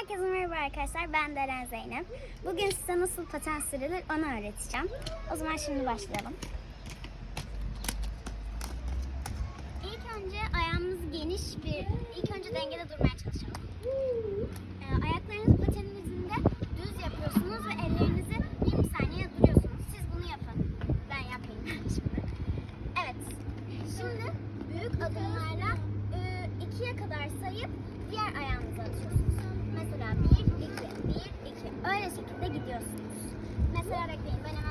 Herkese merhaba arkadaşlar. Ben Deren Zeynep. Bugün size nasıl paten sürülür onu öğreteceğim. O zaman şimdi başlayalım. İlk önce ayağımız geniş bir... ilk önce dengede durmaya çalışalım. Ee, ayaklarınızı patenin üzerinde düz yapıyorsunuz ve ellerinizi 20 saniye duruyorsunuz. Siz bunu yapın. Ben yapayım şimdi. Evet. Şimdi büyük adımlarla e, ikiye kadar sayıp diğer ayağınıza atıyorsunuz. Gidiyorsunuz. Mesela bekleyin ben hemen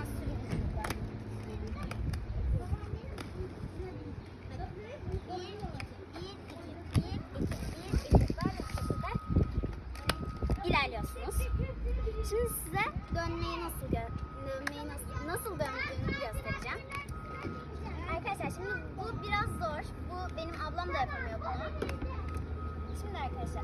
ilerliyorsunuz. Şimdi size dönmeyi nasıl dönmeyi nasıl, nasıl döndüğünü göstereceğim. Arkadaşlar şimdi bu biraz zor. Bu benim ablam da yapamıyor bunu. Şimdi arkadaşlar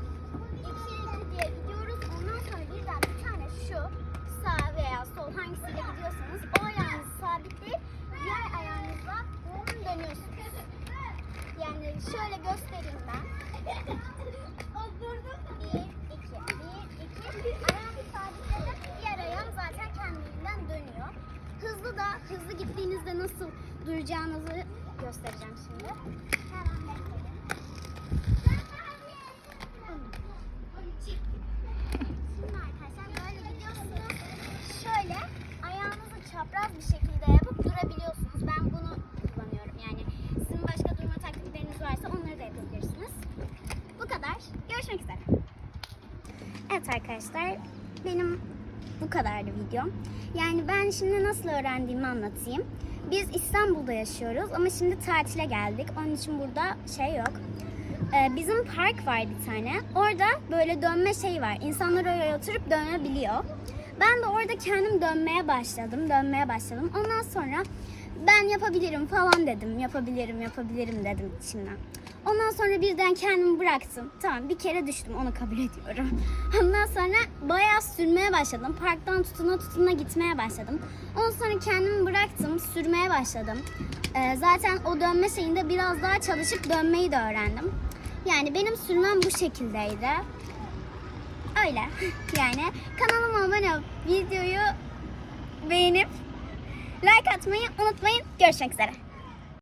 şöyle göstereyim ben. Bir, iki, bir, iki. Ayağımı sabitledim. Diğer ayağım zaten kendiliğinden dönüyor. Hızlı da, hızlı gittiğinizde nasıl duracağınızı göstereceğim şimdi. Hemen bekleyin. Şimdi arkadaşlar böyle gidiyorsunuz. Şöyle ayağınızı çapraz bir şekilde yapıp durabiliyorsunuz. Ben bunu kullanıyorum. Yani sizin başka durma taktikleriniz varsa onları da yapabilirsiniz. Bu kadar. Görüşmek üzere. Evet arkadaşlar benim bu kadardı videom. Yani ben şimdi nasıl öğrendiğimi anlatayım. Biz İstanbul'da yaşıyoruz ama şimdi tatile geldik. Onun için burada şey yok. Ee, bizim park var bir tane. Orada böyle dönme şeyi var. İnsanlar oraya oturup dönebiliyor. Ben de orada kendim dönmeye başladım. Dönmeye başladım. Ondan sonra ben yapabilirim falan dedim. Yapabilirim, yapabilirim dedim içimden. Ondan sonra birden kendimi bıraktım. Tamam bir kere düştüm onu kabul ediyorum. Ondan sonra bayağı sürmeye başladım. Parktan tutuna tutuna gitmeye başladım. Ondan sonra kendimi bıraktım. Sürmeye başladım. Ee, zaten o dönme şeyinde biraz daha çalışıp dönmeyi de öğrendim. Yani benim sürmem bu şekildeydi. Öyle. Yani kanalıma abone olup videoyu beğenip like atmayı unutmayın. Görüşmek üzere.